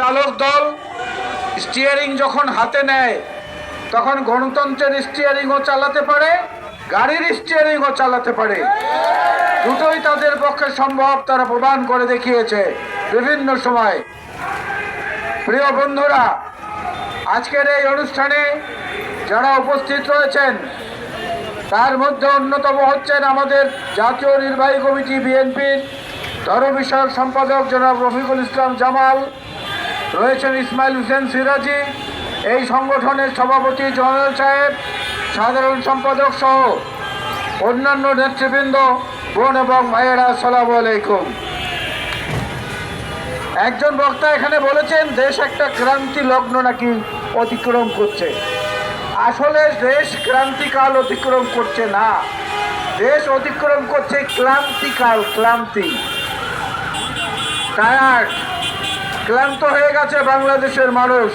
চালক দল স্টিয়ারিং যখন হাতে নেয়, তখন গণতন্ত্রের স্টিয়ারিংও চালাতে পারে, গাড়ির স্টিয়ারিংও চালাতে পারে। দুটোই তাদের পক্ষে সম্ভব, তারা প্রদান করে দেখিয়েছে বিভিন্ন সময়। প্রিয় বন্ধুরা, আজকের এই অনুষ্ঠানে যারা উপস্থিত রয়েছেন, তার মধ্যে অন্যতম হচ্ছেন আমাদের জাতীয় নির্বাহী কমিটি বিএনপির ধর্ম বিষয়ক সম্পাদক জনাব রফিকুল ইসলাম জামাল। রয়েছেন ইসমাইল হোসেন সিরাজি। এই সংগঠনের সভাপতি জয়নাল সাহেব, সাধারণ সম্পাদক সহ অন্যান্য নেতৃবৃন্দ, বোন এবং ভাইয়েরা, আসসালামু আলাইকুম। একজন বক্তা এখানে বলেছেন, দেশ একটা ক্রান্তি লগ্ন নাকি অতিক্রম করছে। আসলে দেশ ক্রান্তিকাল অতিক্রম করছে না। দেশ অতিক্রম করছে ক্লান্তিকাল, ক্লান্তি। টায়ার্ড ক্লান্ত হয়ে গেছে বাংলাদেশের মানুষ।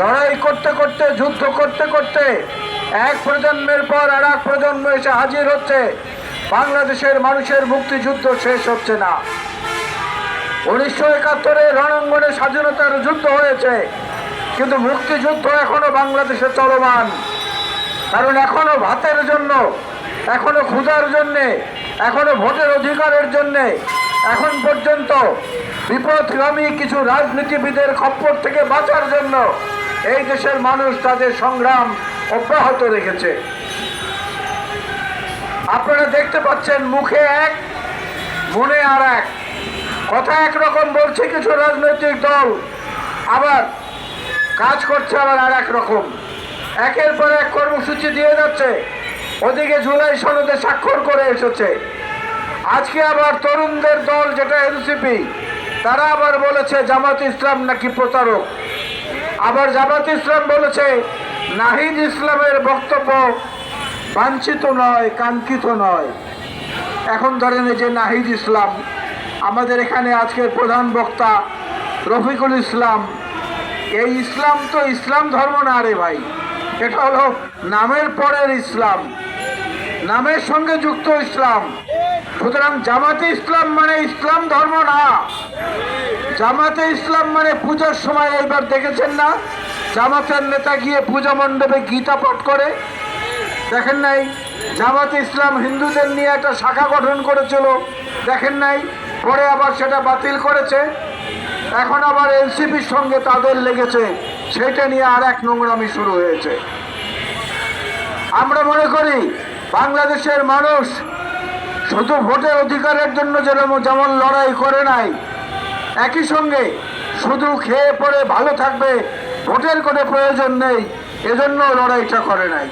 লড়াই করতে করতে, যুদ্ধ করতে করতে এক প্রজন্মের পর আর এক প্রজন্ম এসে হাজির হচ্ছে। বাংলাদেশের মানুষের মুক্তিযুদ্ধ শেষ হচ্ছে না। উনিশশো একাত্তরে রণাঙ্গনে স্বাধীনতার যুদ্ধ হয়েছে, কিন্তু মুক্তিযুদ্ধ এখনও বাংলাদেশে চলমান। কারণ এখনও ভাতের জন্য, এখনও ক্ষুধার জন্যে, এখনও ভোটের অধিকারের জন্যে, এখন পর্যন্ত বিপদগামী কিছু রাজনীতিবিদের খপ্পর থেকে বাঁচার জন্য এই দেশের মানুষ তাদের সংগ্রাম অব্যাহত রেখেছে। আপনারা দেখতে পাচ্ছেন মুখে এক, মনে আর এক। কথা একরকম বলছে কিছু রাজনৈতিক দল, আবার কাজ করছে আবার আর এক রকম। একের পর এক কর্মসূচি দিয়ে যাচ্ছে, ওদিকে জুলাই সনদে স্বাক্ষর করে এসেছে। আজকে আবার তরুণদের দল, যেটা এনসিপি তারা আবার বলেছে, জামাত ইসলাম নাকি প্রতারক? আবার জামাত ইসলাম বলেছে, নাহিদ ইসলামের বক্তব্য বাঞ্ছিত নয়, কাঙ্ক্ষিত নয়। এখন ধরেন যে নাহিদ ইসলাম, আমাদের এখানে আজকের প্রধান বক্তা রফিকুল ইসলাম। এই ইসলাম তো ইসলাম ধর্ম না রে ভাই, এটা হলো নামের পরের ইসলাম, নামের সঙ্গে যুক্ত ইসলাম। সুতরাং জামাতে ইসলাম মানে ইসলাম ধর্ম না। জামাতে ইসলাম মানে পুজোর সময় এইবার দেখেছেন না? জামাতের নেতা গিয়ে পূজা মণ্ডপে গীতা পাঠ করে। দেখেন নাই? জামাতে ইসলাম হিন্দুদের নিয়ে একটা শাখা গঠন করেছিল। দেখেন নাই? পরে আবার সেটা বাতিল করেছে। এখন আবার এনসিপির সঙ্গে তাদের লেগেছে। সেটা নিয়ে আর এক নোংরামি শুরু হয়েছে। আমরা মনে করি, বাংলাদেশের মানুষ শুধু ভোটের অধিকারের জন্য যেরকম যেমন লড়াই করে নাই, একই সঙ্গে শুধু খেয়ে পরে ভালো থাকবে, ভোটের কোনো প্রয়োজন নেই, এজন্য লড়াইটা করে নাই।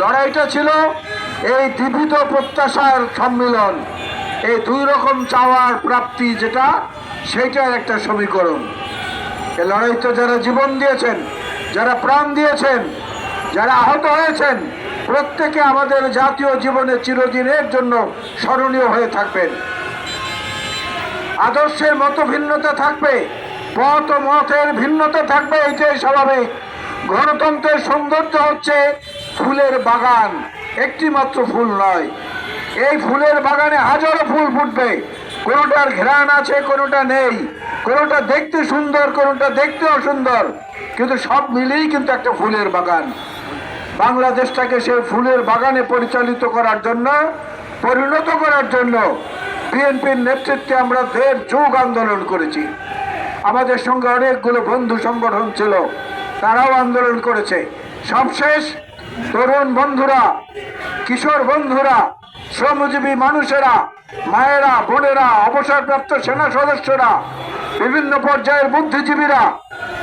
লড়াইটা ছিল এই দীপিত প্রত্যাশার সম্মিলন, এই দুই রকম চাওয়ার প্রাপ্তি যেটা সেইটার একটা সমীকরণ। এ লড়াইতে যারা জীবন দিয়েছেন, যারা প্রাণ দিয়েছেন, যারা আহত হয়েছেন প্রত্যেকে আমাদের জাতীয় জীবনে চিরদিনের জন্য স্মরণীয় হয়ে থাকবেন। আদর্শের মতো ভিন্নতা থাকবে, পথ ও মতের ভিন্নতা থাকবে, এটাই স্বাভাবিক। গণতন্ত্রের সৌন্দর্য হচ্ছে ফুলের বাগান একটি মাত্র ফুল নয়। এই ফুলের বাগানে হাজারো ফুল ফুটবে। কোনোটার ঘ্রাণ আছে, কোনোটা নেই। কোনোটা দেখতে সুন্দর, কোনোটা দেখতে অসুন্দর। কিন্তু সব মিলেই কিন্তু একটা ফুলের বাগান। বাংলাদেশটাকে সে ফুলের বাগানে পরিচালিত করার জন্য, পরিণত করার জন্য বিএনপির নেতৃত্বে আমরা দেড় যুগ আন্দোলন করেছি। আমাদের সঙ্গে অনেকগুলো বন্ধু সংগঠন ছিল, তারাও আন্দোলন করেছে। সবশেষ তরুণ বন্ধুরা, কিশোর বন্ধুরা শ্রমজীবী মানুষেরা, মায়েরা, বোনেরা, অবসরপ্রাপ্ত সেনা সদস্যরা, বিভিন্ন পর্যায়ের বুদ্ধিজীবীরা,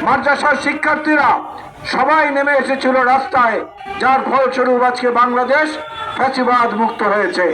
মাদ্রাসার শিক্ষার্থীরা, সবাই নেমে এসেছিল রাস্তায়, যার ফলস্বরূপ আজকে বাংলাদেশ ফ্যাসিবাদ মুক্ত হয়েছে।